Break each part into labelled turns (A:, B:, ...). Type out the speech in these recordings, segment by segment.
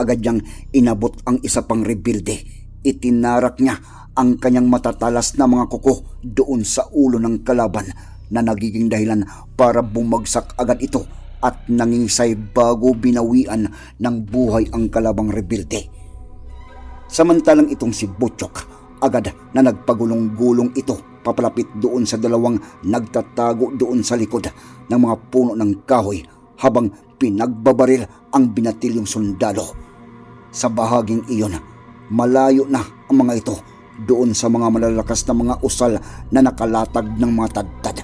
A: agad niyang inabot ang isa pang rebilde. Itinarak niya ang kanyang matatalas na mga kuko doon sa ulo ng kalaban na nagiging dahilan para bumagsak agad ito at nangingisay bago binawian ng buhay ang kalabang rebilde. Samantalang itong si Butchok, agad na nagpagulong-gulong ito papalapit doon sa dalawang nagtatago doon sa likod ng mga puno ng kahoy habang pinagbabaril ang binatilyong sundalo. Sa bahaging iyon, malayo na ang mga ito doon sa mga malalakas na mga usal na nakalatag ng mga tadtad.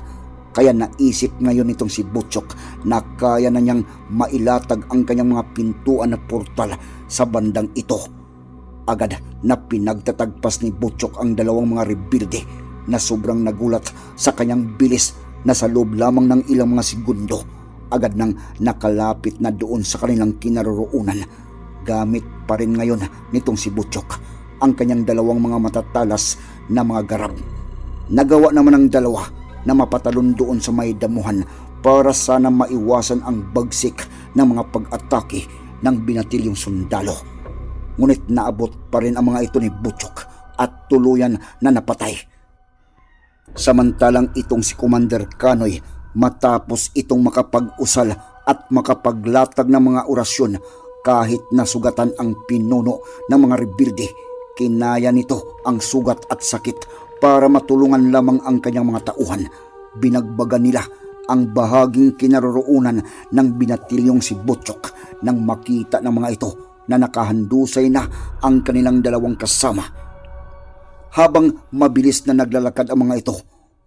A: Kaya naisip ngayon itong si Butchok na kaya na niyang mailatag ang kanyang mga pintuan na portal sa bandang ito. Agad na pinagtatagpas ni Butchok ang dalawang mga rebilde na sobrang nagulat sa kanyang bilis na sa loob lamang ng ilang mga segundo agad nang nakalapit na doon sa kanilang kinaroroonan. Gamit pa rin ngayon nitong si Butchok ang kanyang dalawang mga matatalas na mga garab. Nagawa naman ng dalawa na mapatalon doon sa may damuhan para sana maiwasan ang bagsik ng mga pag-atake ng binatilyong sundalo. Ngunit naabot pa rin ang mga ito ni Butchok at tuluyan na napatay. Samantalang itong si Commander Kanoy matapos itong makapag-usal at makapaglatag ng mga orasyon kahit nasugatan ang pinuno ng mga rebilde, kinaya nito ang sugat at sakit para matulungan lamang ang kanyang mga tauhan. Binagbaga nila ang bahaging kinaroroonan ng binatilyong si Butchok nang makita ng mga ito na nakahandusay na ang kanilang dalawang kasama. Habang mabilis na naglalakad ang mga ito,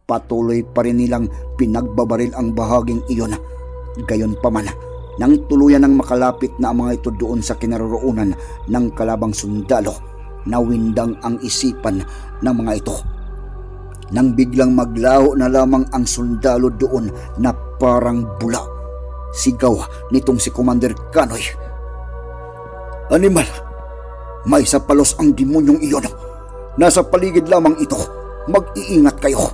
A: patuloy pa rin nilang pinagbabaril ang bahaging iyon. Gayon pa man, nang tuluyan ng makalapit na ang mga ito doon sa kinaroroonan ng kalabang sundalo, nawindang ang isipan ng mga ito. Nang biglang maglaho na lamang ang sundalo doon na parang bula. Sigaw nitong si Commander Kanoy. Animal, may sapalos ang demonyong iyon. Nasa paligid lamang ito. Mag-iingat kayo.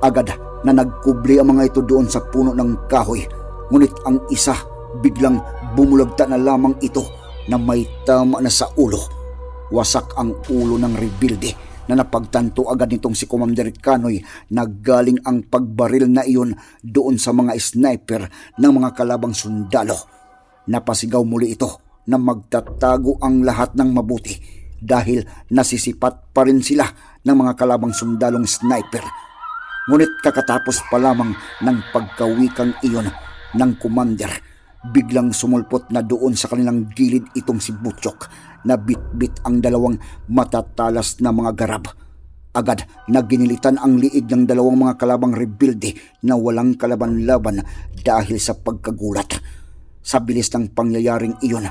A: Agad na nagkubli ang mga ito doon sa puno ng kahoy. Ngunit ang isa biglang bumulagta na lamang ito na may tama na sa ulo. Wasak ang ulo ng rebilde na napagtanto agad nitong si Commander Kanoy na galing ang pagbaril na iyon doon sa mga sniper ng mga kalabang sundalo. Napasigaw muli ito na magtatago ang lahat ng mabuti dahil nasisipat pa rin sila ng mga kalabang sundalong sniper. Ngunit kakatapos pa lamang ng pagkawikang iyon ng commander, biglang sumulpot na doon sa kanilang gilid itong si Butchok na bitbit ang dalawang matatalas na mga garab. Agad na ginilitan ang liig ng dalawang mga kalabang rebilde na walang kalaban-laban dahil sa pagkagulat. Sa bilis ng pangyayaring iyon,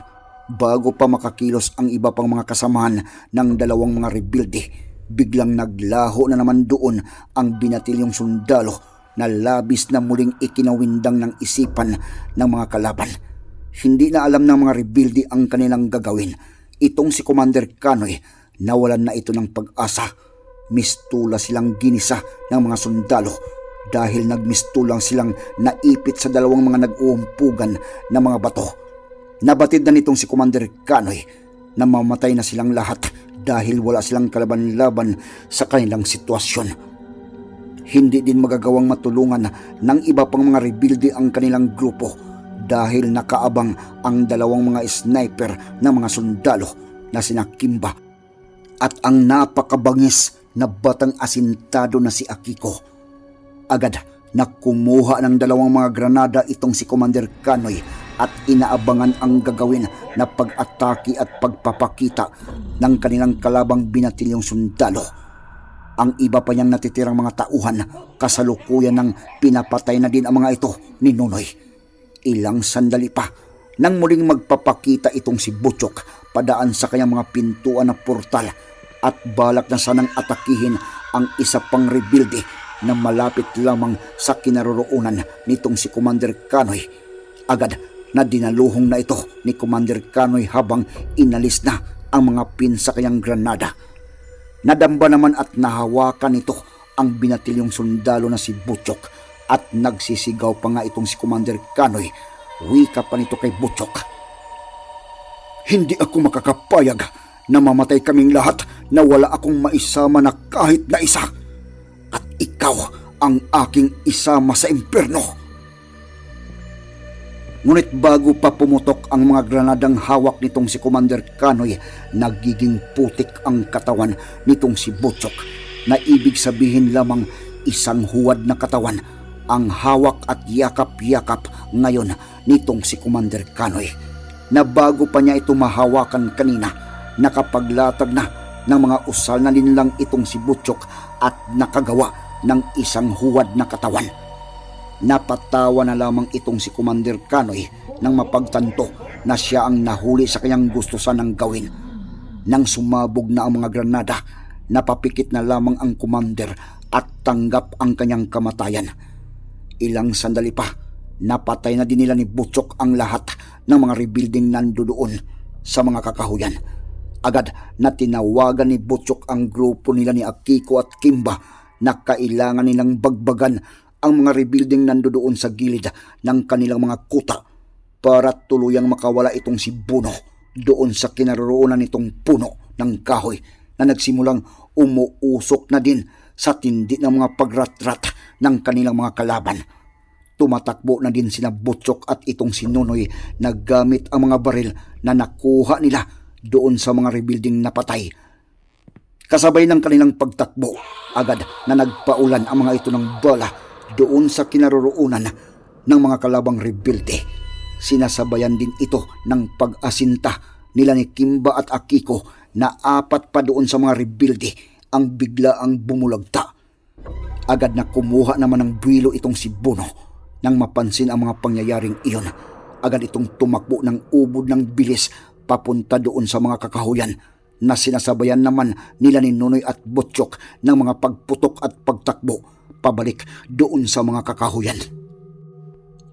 A: bago pa makakilos ang iba pang mga kasamahan ng dalawang mga rebilde, biglang naglaho na naman doon ang binatilyong sundalo na labis na muling ikinawindang ng isipan ng mga kalaban. Hindi na alam ng mga rebilde ang kanilang gagawin. Itong si Commander Kanoy, nawalan na ito ng pag-asa. Mistula silang ginisa ng mga sundalo dahil nagmistulang silang naipit sa dalawang mga nag-uumpugan na mga bato. Nabatid na nitong si Commander Kanoy na mamatay na silang lahat dahil wala silang kalaban-laban sa kanilang sitwasyon. Hindi din magagawang matulungan ng iba pang mga rebuilde ang kanilang grupo dahil nakaabang ang dalawang mga sniper ng mga sundalo na sina Kimba at ang napakabangis na batang asintado na si Akiko. Agad na kumuha ng dalawang mga granada itong si Commander Kanoy at inaabangan ang gagawin na pag-atake at pagpapakita ng kanilang kalabang binatilyong sundalo. Ang iba pa niyang natitirang mga tauhan kasalukuyan ng pinapatay na din ang mga ito ni Nunoy. Ilang sandali pa nang muling magpapakita itong si Butchok padaan sa kanyang mga pintuan na portal at balak na sanang atakihin ang isa pang rebuilde na malapit lamang sa kinaroroonan nitong si Commander Kanoy. Agad na dinaluhong na ito ni Commander Kanoy habang inalis na ang mga pin sa kanyang granada. Nadamba naman at nahawakan nito ang binatilyong sundalo na si Butchok at nagsisigaw pa nga itong si Commander Kanoy. Wika pa nito kay Butchok. Hindi ako makakapayag na mamatay kaming lahat na wala akong maisama na kahit na isa. At ikaw ang aking isama sa impyerno. Ngunit bago pa pumutok ang mga granadang hawak nitong si Commander Kanoy, nagiging putik ang katawan nitong si Butchok na ibig sabihin lamang isang huwad na katawan ang hawak at yakap-yakap ngayon nitong si Commander Kanoy na bago pa niya ito mahawakan kanina, nakapaglatag na ng mga usal na linlang itong si Butchok at nakagawa ng isang huwad na katawan. Napatawa na lamang itong si Commander Kanoy nang mapagtanto na siya ang nahuli sa kanyang gusto sanang gawin. Nang sumabog na ang mga granada, napapikit na lamang ang commander at tanggap ang kanyang kamatayan. Ilang sandali pa, napatay na din nila ni Butchok ang lahat ng mga rebuilding nandoon sa mga kakahuyan. Agad na tinawagan ni Butchok ang grupo nila ni Akiko at Kimba na kailangan nilang bagbagan ang mga rebuilding nandoon sa gilid ng kanilang mga kuta para tuluyang makawala itong si Buno doon sa kinaroroonan nitong puno ng kahoy na nagsimulang umuusok na din sa tindi ng mga pagratrat ng kanilang mga kalaban. Tumatakbo na din sina Butchok at itong si Nunoy na gamit ang mga baril na nakuha nila doon sa mga rebuilding na patay. Kasabay ng kanilang pagtakbo, agad na nagpaulan ang mga ito ng bala doon sa kinaroroonan ng mga kalabang rebuilde. Sinasabayan din ito ng pag-asinta nila ni Kimba at Akiko na apat pa doon sa mga rebuilde ang bigla ang bumulagta. Agad na kumuha naman ng buwilo itong si Bono nang mapansin ang mga pangyayaring iyon. Agad itong tumakbo ng ubod ng bilis papunta doon sa mga kakahuyan na sinasabayan naman nila ni Nunoy at Butchok ng mga pagputok at pagtakbo pabalik doon sa mga kakahuyan.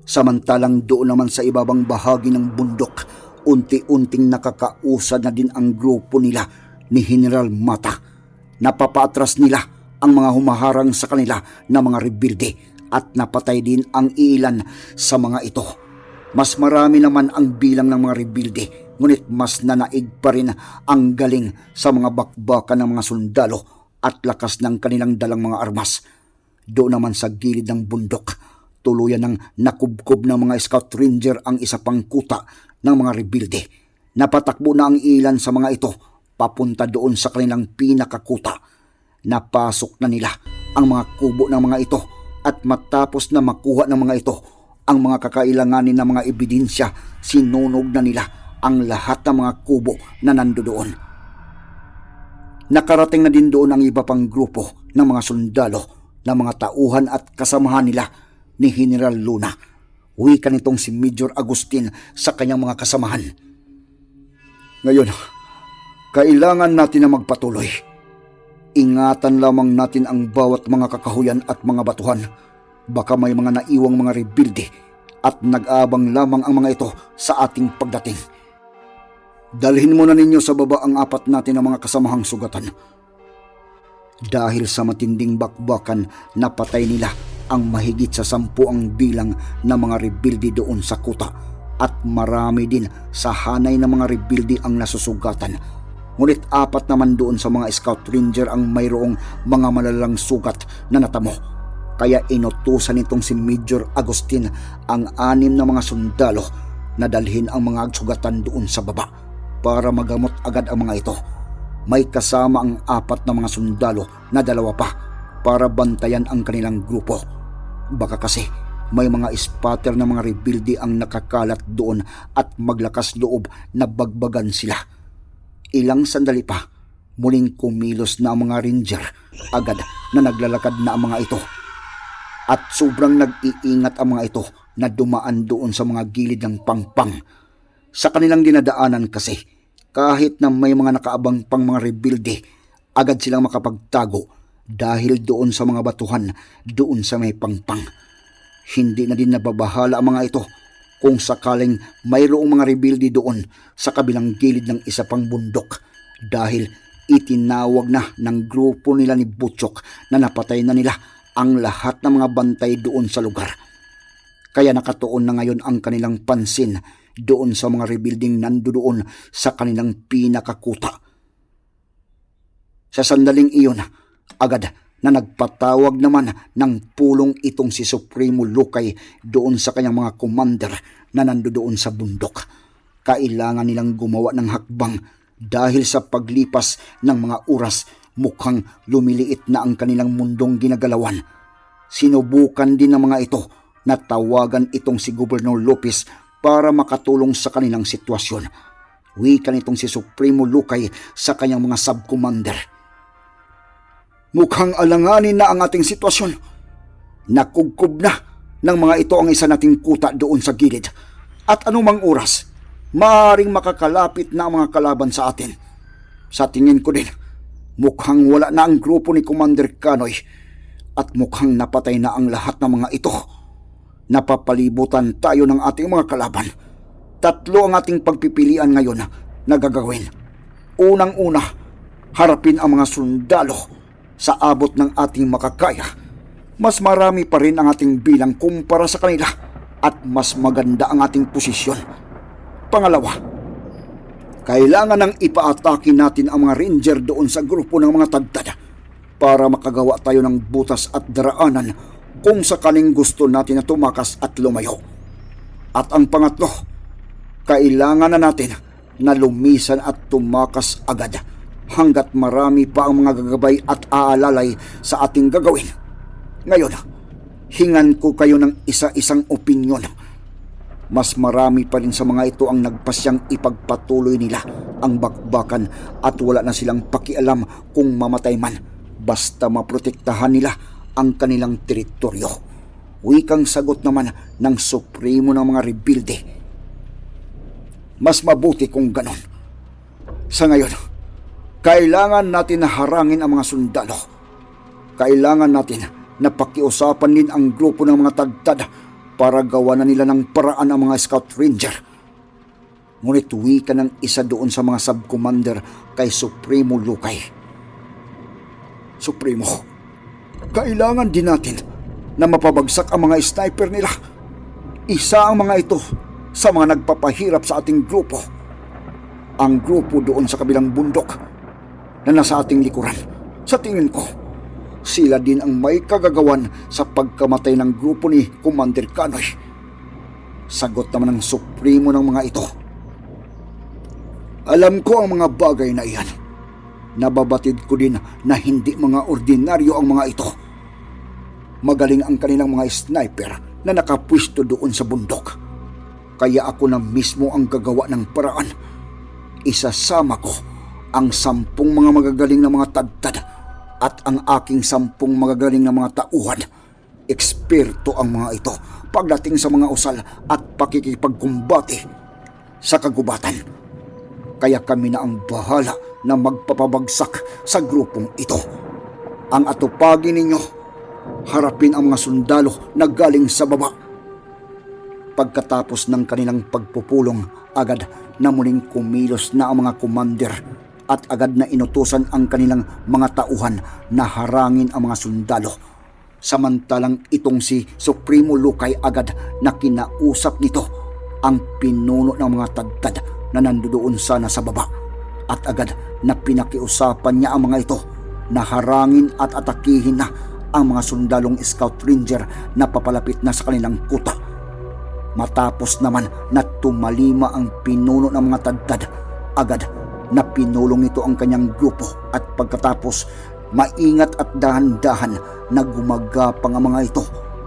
A: Samantalang doon naman sa ibabang bahagi ng bundok, unti-unting nakakausad na din ang grupo nila ni General Mata. Napapaatras nila ang mga humaharang sa kanila na mga rebilde at napatay din ang ilan sa mga ito. Mas marami naman ang bilang ng mga rebilde, ngunit mas nanaig pa rin ang galing sa mga bakbakan ng mga sundalo at lakas ng kanilang dalang mga armas. Doon naman sa gilid ng bundok, tuluyan ng nakubkob ng mga scout ranger ang isa pang kuta ng mga rebilde. Napatakbo na ang ilan sa mga ito papunta doon sa kanilang pinakakuta. Napasok na nila ang mga kubo ng mga ito at matapos na makuha ng mga ito ang mga kakailanganin ng mga ebidensya, sinunog na nila ang lahat ng mga kubo na nandoon. Nakarating na din doon ang iba pang grupo ng mga sundalo na mga tauhan at kasamahan nila ni General Luna. Wika nitong si Major Agustin sa kanyang mga kasamahan. Ngayon, kailangan natin na magpatuloy. Ingatan lamang natin ang bawat mga kakahuyan at mga batuhan. Baka may mga naiwang mga rebuilde at nag-aabang lamang ang mga ito sa ating pagdating. Dalhin muna ninyo sa baba ang apat natin ng mga kasamahang sugatan. Dahil sa matinding bakbakan, napatay nila ang mahigit sa sampu ang bilang ng mga rebuilde doon sa kuta at marami din sa hanay ng mga rebuilde ang nasusugatan. Ngunit apat naman doon sa mga scout ranger ang mayroong mga malalang sugat na natamo. Kaya inutusan nitong si Major Agustin ang anim na mga sundalo na dalhin ang mga sugatan doon sa baba para magamot agad ang mga ito. May kasama ang apat na mga sundalo na dalawa pa para bantayan ang kanilang grupo. Baka kasi may mga spotter na mga rebuilde ang nakakalat doon at maglakas loob na bagbagan sila. Ilang sandali pa, muling kumilos na ang mga ranger agad na naglalakad na ang mga ito. At sobrang nag-iingat ang mga ito na dumaan doon sa mga gilid ng pangpang. Sa kanilang dinadaanan kasi, kahit na may mga nakaabang pang mga rebuilde, agad silang makapagtago dahil doon sa mga batuhan, doon sa may pangpang. Hindi na din nababahala ang mga ito kung sakaling mayroong mga rebuilde doon sa kabilang gilid ng isa pang bundok dahil itinawag na ng grupo nila ni Butchok na napatay na nila ang lahat ng mga bantay doon sa lugar. Kaya nakatuon na ngayon ang kanilang pansin doon sa mga rebuilding nandoon sa kanilang pinakakuta. Sa sandaling iyon, agad na nagpatawag naman ng pulong itong si Supremo Lukay doon sa kanyang mga commander na nandoon sa bundok. Kailangan nilang gumawa ng hakbang dahil sa paglipas ng mga oras mukhang lumiliit na ang kanilang mundong ginagalawan. Sinubukan din ng mga ito na tawagan itong si Gobernador Lopez para makatulong sa kanilang sitwasyon. Wika nitong si Supremo Lukay sa kanyang mga sub-commander. Mukhang alanganin na ang ating sitwasyon. Nakugkob na ng mga ito ang isa nating kuta doon sa gilid. At anumang oras, maaaring makakalapit na ang mga kalaban sa atin. Sa tingin ko din, mukhang wala na ang grupo ni Commander Kanoy at mukhang napatay na ang lahat ng mga ito. Napapalibutan tayo ng ating mga kalaban. Tatlo ang ating pagpipilian ngayon na gagawin. Unang-una, harapin ang mga sundalo sa abot ng ating makakaya. Mas marami pa rin ang ating bilang kumpara sa kanila at mas maganda ang ating posisyon. Pangalawa, kailangan nang ipaatake natin ang mga ranger doon sa grupo ng mga tagtad para makagawa tayo ng butas at daraanan kung sakaling gusto natin na tumakas at lumayo. At ang pangatlo, kailangan na natin na lumisan at tumakas agad hanggat marami pa ang mga gagabay at aalalay sa ating gagawin. Ngayon, hingan ko kayo ng isa-isang opinyon. Mas marami pa rin sa mga ito ang nagpasyang ipagpatuloy nila ang bakbakan at wala na silang pakialam kung mamatay man basta maprotektahan nila ang kanilang teritoryo. Wikang sagot naman ng supremo ng mga rebuilde. Mas mabuti kung ganon. Sa ngayon, kailangan natin na harangin ang mga sundalo. Kailangan natin na pakiusapan din ang grupo ng mga tagtad para gawa na nila ng paraan ang mga scout ranger. Ngunit uwi ka ng isa doon sa mga sub-commander kay Supremo Lukay. Supremo, kailangan din natin na mapabagsak ang mga sniper nila. Isa ang mga ito sa mga nagpapahirap sa ating grupo. Ang grupo doon sa kabilang bundok na nasa ating likuran. Sa tingin ko, sila din ang may kagagawan sa pagkamatay ng grupo ni Commander Kanoy. Sagot naman ng supremo ng mga ito. Alam ko ang mga bagay na iyan. Nababatid ko din na hindi mga ordinaryo ang mga ito. Magaling ang kanilang mga sniper na nakapwisto doon sa bundok. Kaya ako na mismo ang gagawa ng paraan. Isasama ko ang sampung mga magagaling na mga tagtad at ang aking sampung magagaling na mga tauhan. Eksperto ang mga ito pagdating sa mga usal at pakikipagkumbate sa kagubatan. Kaya kami na ang bahala na magpapabagsak sa grupong ito. Ang atupagi ninyo, harapin ang mga sundalo na galing sa baba. Pagkatapos ng kanilang pagpupulong, agad na muling kumilos na ang mga commander at agad na inutusan ang kanilang mga tauhan na harangin ang mga sundalo. Samantalang itong si Supremo Lukay agad na kinausap nito ang pinuno ng mga tagtad na nandoon sana sa baba at agad na pinakiusapan niya ang mga ito na harangin at atakihin na ang mga sundalong scout ranger na papalapit na sa kanilang kuta. Matapos naman na tumalima ang pinuno ng mga tagtad, agad na pinulong nito ang kanyang grupo at pagkatapos maingat at dahan-dahan na gumagapang ang mga ito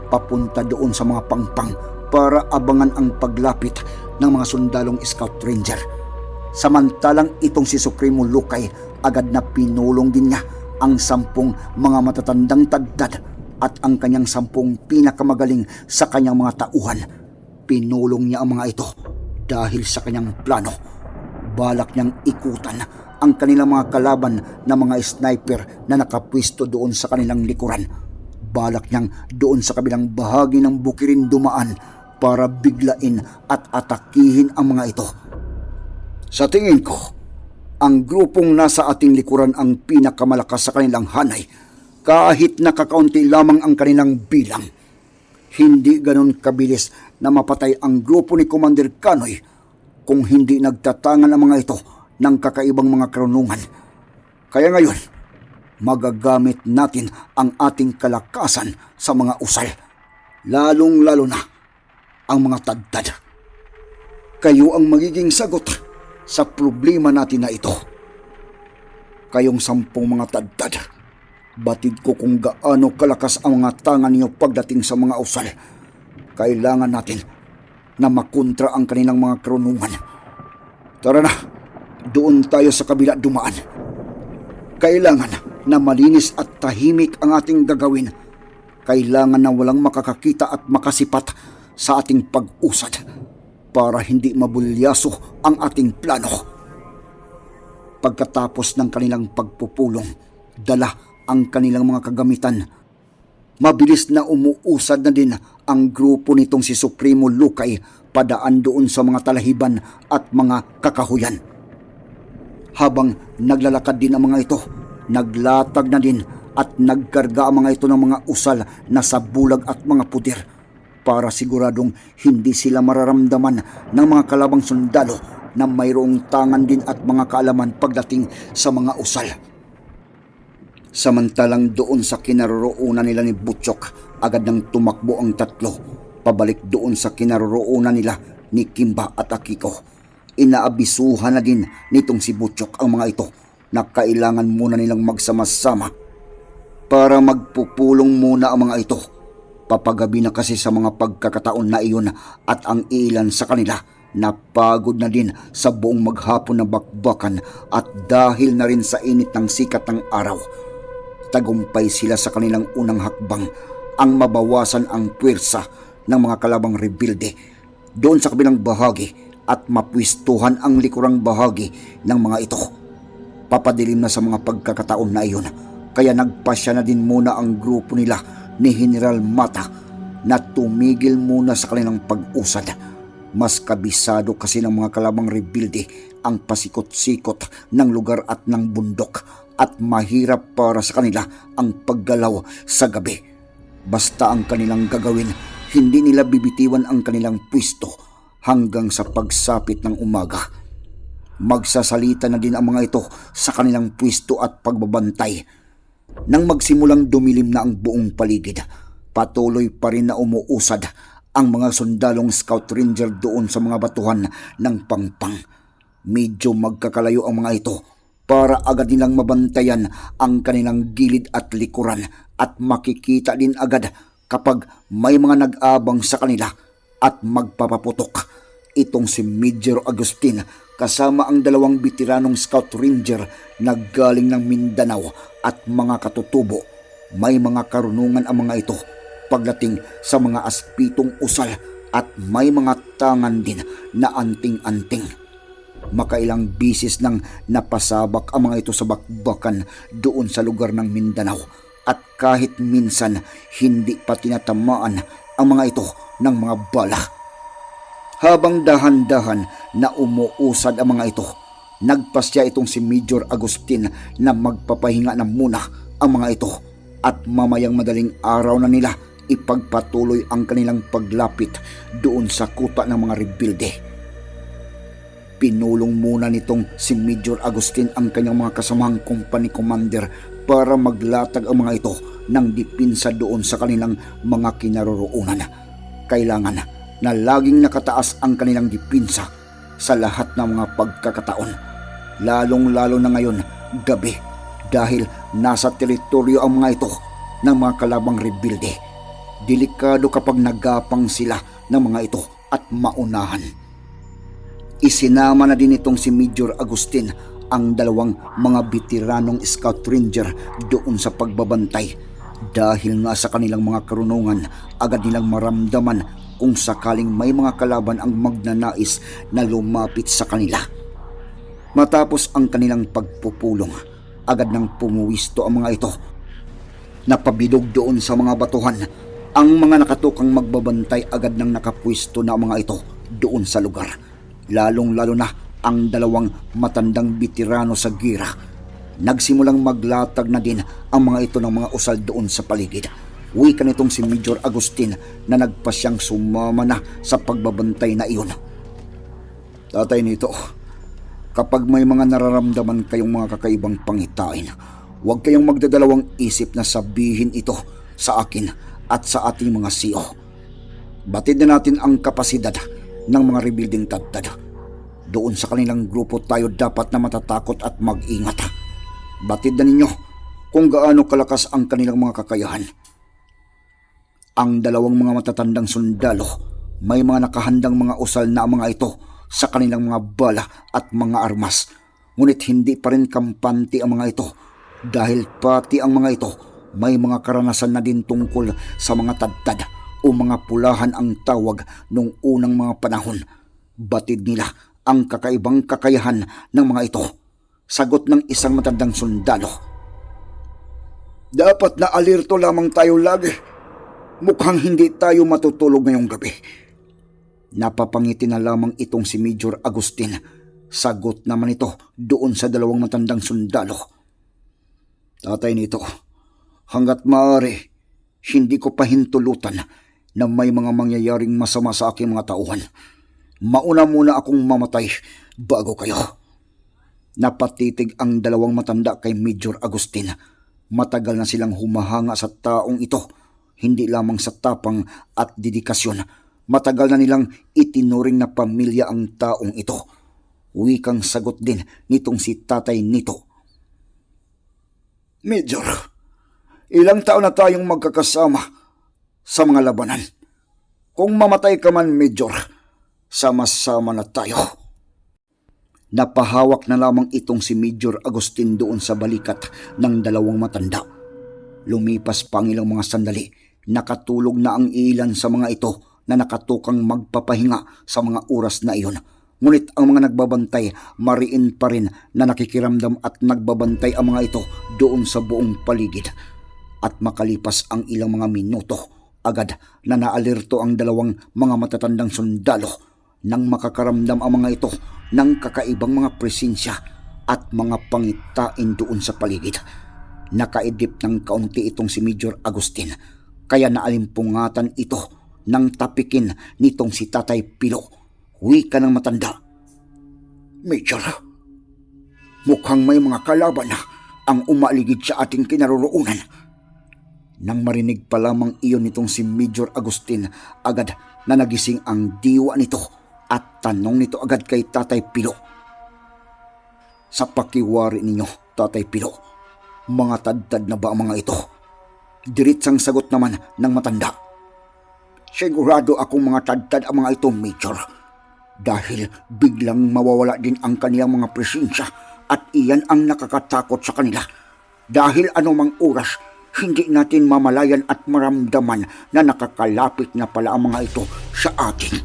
A: papunta doon sa mga pangpang para abangan ang paglapit ng mga sundalong Scout Ranger. Samantalang itong si Supremo Lukay agad na pinulong din niya ang sampung mga matatandang tadtad at ang kanyang sampung pinakamagaling sa kanyang mga tauhan. Pinulong niya ang mga ito dahil sa kanyang plano. Balak niyang ikutan ang kanilang mga kalaban na mga sniper na nakapwisto doon sa kanilang likuran. Balak niyang doon sa kabilang bahagi ng bukirin dumaan para biglain at atakihin ang mga ito. Sa tingin ko, ang grupong nasa ating likuran ang pinakamalakas sa kanilang hanay kahit nakakaunti lamang ang kanilang bilang. Hindi ganon kabilis na mapatay ang grupo ni Commander Kanoy kung hindi nagtatangan ang mga ito ng kakaibang mga karunungan. Kaya ngayon, magagamit natin ang ating kalakasan sa mga usal, lalong-lalo na ang mga tadtad. Kayo ang magiging sagot sa problema natin na ito. Kayong sampung mga tadtad, batid ko kung gaano kalakas ang mga tangan niyo pagdating sa mga usal. Kailangan natin na makontra ang kanilang mga karunungan. Tara na, doon tayo sa kabila dumaan. Kailangan na malinis at tahimik ang ating gagawin. Kailangan na walang makakakita at makasipat sa ating pag-usad para hindi mabulyaso ang ating plano. Pagkatapos ng kanilang pagpupulong, dala ang kanilang mga kagamitan. Mabilis na umuusad na din ang grupo nitong si Supremo Lukay padaan doon sa mga talahiban at mga kakahuyan. Habang naglalakad din ang mga ito, naglatag na din at nagkarga ang mga ito ng mga usal na sa bulag at mga pudir para siguradong hindi sila mararamdaman ng mga kalabang sundalo na mayroong tangan din at mga kaalaman pagdating sa mga usal. Samantalang doon sa kinaroroonan nila ni Butchok, agad nang tumakbo ang tatlo, pabalik doon sa kinaroroonan nila ni Kimba at Akiko. Inaabisuhan na din nitong si Butchok ang mga ito na kailangan muna nilang magsama-sama para magpupulong muna ang mga ito. Papagabi na kasi sa mga pagkakataon na iyon at ang ilan sa kanila napagod na din sa buong maghapon na bakbakan at dahil na rin sa init ng sikat ng araw. Tagumpay sila sa kanilang unang hakbang ang mabawasan ang puwersa ng mga kalabang rebilde doon sa kabilang bahagi at mapwistuhan ang likurang bahagi ng mga ito. Papadilim na sa mga pagkakataon na iyon kaya nagpasya na din muna ang grupo nila ni General Mata na tumigil muna sa kanilang pag-usad. Mas kabisado kasi ng mga kalabang rebilde ang pasikot-sikot ng lugar at ng bundok at mahirap para sa kanila ang paggalaw sa gabi. Basta ang kanilang gagawin, hindi nila bibitiwan ang kanilang pwisto hanggang sa pagsapit ng umaga. Magsasalita na din ang mga ito sa kanilang pwisto at pagbabantay. Nang magsimulang dumilim na ang buong paligid, patuloy pa rin na umuusad ang mga sundalong scout ranger doon sa mga batuhan ng pangpang. Medyo magkakalayo ang mga ito para agad nilang mabantayan ang kanilang gilid at likuran at makikita din agad kapag may mga nag-abang sa kanila at magpapaputok. Itong si Major Agustin kasama ang dalawang bitiranong scout ranger na galing ng Mindanao at mga katutubo. May mga karunungan ang mga ito pagdating sa mga aspitong usal at may mga tangan din na anting-anting. Makailang bisis nang napasabak ang mga ito sa bakbakan doon sa lugar ng Mindanao at kahit minsan hindi pa tinatamaan ang mga ito ng mga bala. Habang dahan-dahan na umuusad ang mga ito, nagpasya itong si Major Agustin na magpapahinga na muna ang mga ito at mamayang madaling araw na nila ipagpatuloy ang kanilang paglapit doon sa kuta ng mga rebilde. Pinulong muna nitong si Major Agustin ang kanyang mga kasamahang company commander para maglatag ang mga ito ng dipinsa doon sa kanilang mga kinaroroonan. Kailangan na laging nakataas ang kanilang dipinsa sa lahat ng mga pagkakataon. Lalong-lalo na ngayon gabi dahil nasa teritoryo ang mga ito ng mga kalabang rebilde. Delikado kapag nagapang sila ng mga ito at maunahan. Isinama na din itong si Major Agustin ang dalawang mga bitiranong scout ranger doon sa pagbabantay dahil nga sa kanilang mga karunungan agad nilang maramdaman kung sakaling may mga kalaban ang magnanais na lumapit sa kanila. Matapos ang kanilang pagpupulong, agad nang pumuwisto ang mga ito. Napabidog doon sa mga batuhan. Ang mga nakatukang magbabantay agad nang nakapwisto na ang mga ito doon sa lugar. Lalong-lalo na ang dalawang matandang bitirano sa gira. Nagsimulang maglatag na din ang mga ito ng mga usal doon sa paligid. Wika nitong si Major Agustin na nagpasyang sumama na sa pagbabantay na iyon. Tatay nito, kapag may mga nararamdaman kayong mga kakaibang pangitain, huwag kayong magdadalawang isip na sabihin ito sa akin at sa ating mga CEO. Batid na natin ang kapasidad ng mga rebuilding tadtad. Doon sa kanilang grupo tayo dapat na matatakot at mag-ingat. Batid na ninyo kung gaano kalakas ang kanilang mga kakayahan. Ang dalawang mga matatandang sundalo, may mga nakahandang mga usal na mga ito sa kanilang mga bala at mga armas. Ngunit hindi pa rin kampante ang mga ito dahil pati ang mga ito may mga karanasan na din tungkol sa mga tadtad o mga pulahan ang tawag nung unang mga panahon. Batid nila ang kakaibang kakayahan ng mga ito. Sagot ng isang matandang sundalo. Dapat na alirto lamang tayo lagi. Mukhang hindi tayo matutulog ngayong gabi. Napapangiti na lamang itong si Major Agustin. Sagot naman ito doon sa dalawang matandang sundalo. Tatay nito, hanggat maaari, hindi ko pahintulutan na may mga mangyayaring masama sa aking mga tauhan. Mauna muna akong mamatay bago kayo. Napatitig ang dalawang matanda kay Major Agustin. Matagal na silang humahanga sa taong ito, hindi lamang sa tapang at dedikasyon. Matagal na nilang itinuring na pamilya ang taong ito. Wikang sagot din nitong si tatay nito. Major, ilang taon na tayong magkakasama sa mga labanan. Kung mamatay ka man, Major, sama-sama na tayo. Napahawak na lamang itong si Major Agustin doon sa balikat ng dalawang matanda. Lumipas pa ang ilang mga sandali, nakatulog na ang ilan sa mga ito na nakatukang magpapahinga sa mga oras na iyon. Ngunit ang mga nagbabantay, mariin pa rin na nakikiramdam at nagbabantay ang mga ito doon sa buong paligid. At makalipas ang ilang mga minuto, agad na naalirto ang dalawang mga matatandang sundalo nang makakaramdam ang mga ito ng kakaibang mga presensya at mga pangitain doon sa paligid. Nakaidip ng kaunti itong si Major Agustin kaya naalimpungatan ito nang tapikin nitong si Tatay Pilo. Wika ng matanda. Major, mukhang may mga kalaban ang umaligid sa ating kinaroroonan. Nang marinig pa lamang iyon nitong si Major Agustin, agad na nagising ang diwa nito at tanong nito agad kay Tatay Pilo. Sa pakiwari ninyo, Tatay Pilo, mga tadtad na ba ang mga ito? Diritsang sagot naman ng matanda. Sigurado akong mga tadtad ang mga ito, Major. Dahil biglang mawawala din ang kanilang mga presensya at iyan ang nakakatakot sa kanila. Dahil anumang oras, hindi natin mamalayan at maramdaman na nakakalapit na pala ang mga ito sa atin.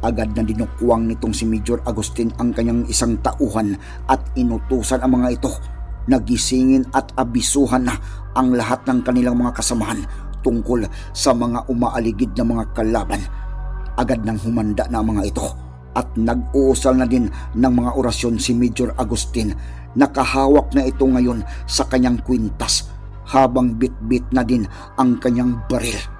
A: Agad na dinukwang nitong si Major Agustin ang kanyang isang tauhan at inutusan ang mga ito. Nagisingin at abisuhan na ang lahat ng kanilang mga kasamahan tungkol sa mga umaaligid na mga kalaban. Agad nang humanda na mga ito at nag-uusal na din ng mga orasyon si Major Agustin. Nakahawak na ito ngayon sa kanyang kwintas habang bit-bit na din ang kanyang baril